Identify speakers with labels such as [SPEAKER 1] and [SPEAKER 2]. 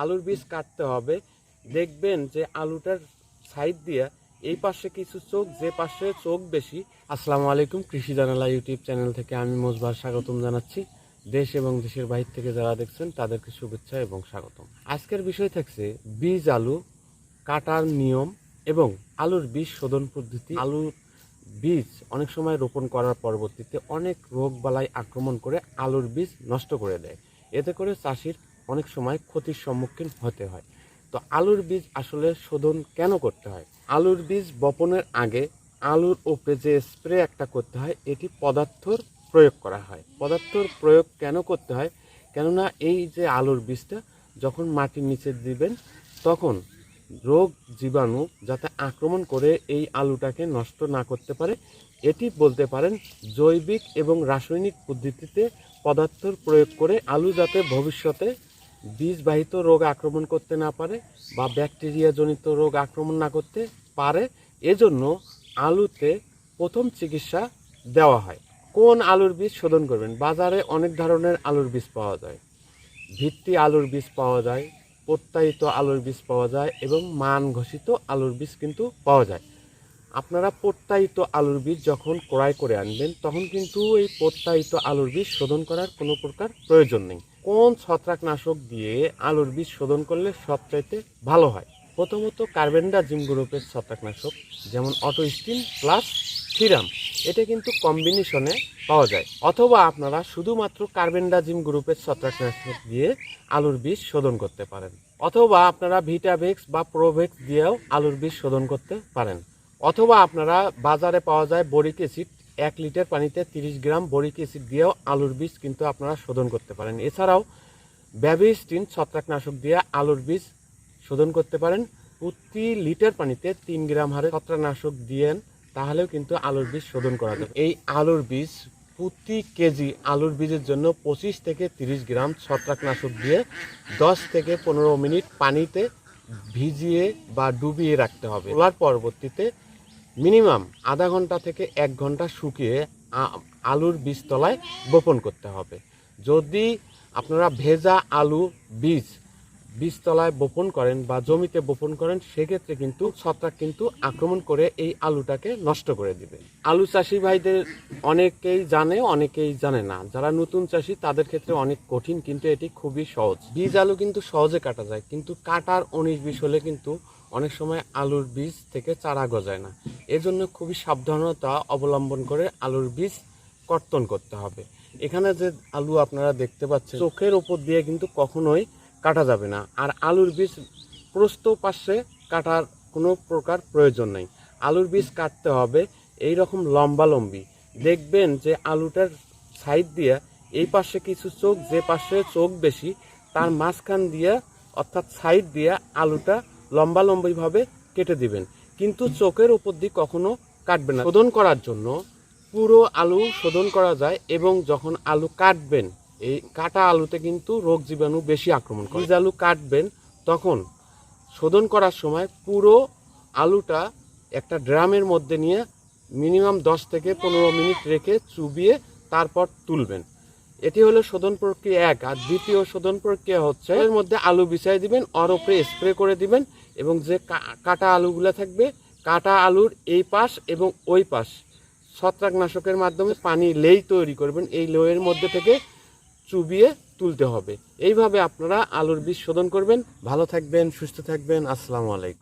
[SPEAKER 1] আলুর বীজ কাটতে হবে। দেখবেন যে আলুটার সাইড দিয়ে এই পাশে কিছু চোখ, যে পাশে চোখ বেশি। আসসালামু আলাইকুম, কৃষি জানালা ইউটিউব চ্যানেল থেকে আমি মোজবার স্বাগতম জানাচ্ছি। দেশ এবং দেশের বাহির থেকে যারা দেখছেন, তাদেরকে শুভেচ্ছা এবং স্বাগতম। আজকের বিষয় থাকছে বীজ আলু কাটার নিয়ম এবং আলুর বীজ শোধন পদ্ধতি। আলুর বীজ অনেক সময় রোপণ করার পরবর্তীতে অনেক রোগ বালাই আক্রমণ করে আলুর বীজ নষ্ট করে দেয়। এতে করে চাষির অনেক সময় ক্ষতির সম্মুখীন হতে হয়। তো আলুর বীজ আসলে শোধন কেন করতে হয়? আলুর বীজ বপনের আগে আলুর ওপরে যে স্প্রে একটা করতে হয়, এটি পদার্থর প্রয়োগ করা হয়। পদার্থর প্রয়োগ কেন করতে হয়? কেননা এই যে আলুর বীজটা যখন মাটির নিচে দিবেন, তখন রোগ জীবাণু যাতে আক্রমণ করে এই আলুটাকে নষ্ট না করতে পারে, এটি বলতে পারেন জৈবিক এবং রাসায়নিক পদ্ধতিতে পদার্থর প্রয়োগ করে আলু যাতে ভবিষ্যতে বীজবাহিত রোগ আক্রমণ করতে না পারে বা ব্যাকটেরিয়া জনিত রোগ আক্রমণ না করতে পারে, এজন্য আলুতে প্রথম চিকিৎসা দেওয়া হয়। কোন আলুর বীজ শোধন করবেন? বাজারে অনেক ধরনের আলুর বীজ পাওয়া যায়। ভিত্তি আলুর বীজ পাওয়া যায়, প্রত্যায়িত আলুর বীজ পাওয়া যায় এবং মান ঘোষিত আলুর বীজ কিন্তু পাওয়া যায়। আপনারা প্রত্যায়িত আলুর বীজ যখন ক্রয় করে আনবেন, তখন কিন্তু এই প্রত্যায়িত আলুর বীজ শোধন করার কোনো প্রকার প্রয়োজন নেই। কোন ছত্রাকনাশক দিয়ে আলুর বীজ শোধন করলে সবচাইতে ভালো হয়? প্রথমত কার্বেন্ডা জিম গ্রুপের ছত্রাকনাশক, যেমন অটো স্টিন প্লাস থিরাম। এটা কিন্তু কম্বিনেশনে পাওয়া যায়। অথবা আপনারা শুধুমাত্র কার্বেন্ডাজিম গ্রুপের ছত্রাকনাশক দিয়ে আলুর বীজ শোধন করতে পারেন। অথবা আপনারা ভিটাভেক্স বা প্রোভেক্স দিয়েও আলুর বীজ শোধন করতে পারেন। অথবা আপনারা বাজারে পাওয়া যায় বরিক অ্যাসিড এক লিটার পানিতে তিরিশ গ্রাম বরিক অ্যাসিড দিয়েও আলুর বীজ কিন্তু আপনারা শোধন করতে পারেন। এছাড়াও ব্যাবিস্টিন ছত্রাকনাশক দিয়ে আলুর বীজ শোধন করতে পারেন। প্রতি লিটার পানিতে তিন গ্রাম হারে ছত্রাকনাশক দিয়েন, তাহলেও কিন্তু আলুর বীজ শোধন করা যাবে। এই আলুর বীজ প্রতি কেজি আলুর বীজের জন্য পঁচিশ থেকে তিরিশ গ্রাম ছত্রাকনাশক দিয়ে দশ থেকে পনেরো মিনিট পানিতে ভিজিয়ে বা ডুবিয়ে রাখতে হবে। তোলার পরবর্তীতে মিনিমাম আধা ঘণ্টা থেকে এক ঘণ্টা শুকিয়ে আলুর বীজতলায় বপন করতে হবে। যদি আপনারা ভেজা আলু বীজ বীজতলায় বপন করেন বা জমিতে বপন করেন, সেক্ষেত্রে কিন্তু ছত্রাক কিন্তু আক্রমণ করে এই আলুটাকে নষ্ট করে দিবে। আলু চাষি ভাইদের অনেকেই জানে অনেকেই জানে না। যারা নতুন চাষি, তাদের ক্ষেত্রে অনেক কঠিন, কিন্তু এটি খুবই সহজ। বীজ আলু কিন্তু সহজে কাটা যায়, কিন্তু কাটার উনিশ বিশ হলে কিন্তু অনেক সময় আলুর বীজ থেকে চারা গজায় না। এজন্য খুবই সাবধানতা অবলম্বন করে আলুর বীজ কর্তন করতে হবে। এখানে যে আলু আপনারা দেখতে পাচ্ছেন, চোখের ওপর দিয়ে কিন্তু কখনোই কাটা যাবে না। আর আলুর বীজ প্রস্থ পাশে কাটার কোনো প্রকার প্রয়োজন নেই। আলুর বীজ কাটতে হবে এই রকম লম্বা লম্বি দেখবেন যে আলুটার সাইড দিয়ে এই পাশে কিছু চোখ, যে পাশে চোখ বেশি, তার মাঝখান দিয়ে অর্থাৎ সাইড দিয়ে আলুটা লম্বা লম্বিভাবে কেটে দিবেন। কিন্তু চোখের উপর দিয়ে কখনো কাটবেন না। শোধন করার জন্য পুরো আলু শোধন করা যায় এবং যখন আলু কাটবেন, এই কাটা আলুতে কিন্তু রোগ জীবাণু বেশি আক্রমণ করে। আলু কাটবেন, তখন শোধন করার সময় পুরো আলুটা একটা ড্রামের মধ্যে নিয়ে মিনিমাম দশ থেকে পনেরো মিনিট রেখে চুবিয়ে তারপর তুলবেন। এটি হলো শোধন প্রক্রিয়া এক। আর দ্বিতীয় শোধন প্রক্রিয়া হচ্ছে এর মধ্যে আলু বিছাই দিবেন অর উপরে স্প্রে করে দিবেন এবং যে কাটা আলুগুলো থাকবে, কাটা আলুর এই পাশ এবং ওই পাশ। ছত্রাকনাশকের মাধ্যমে পানি লেই তৈরি করবেন, এই লোয়ের মধ্যে থেকে চুবিয়ে তুলতে হবে। এইভাবে আপনারা আলুর বীজ শোধন করবেন। ভালো থাকবেন, সুস্থ থাকবেন। আসসালামু আলাইকুম।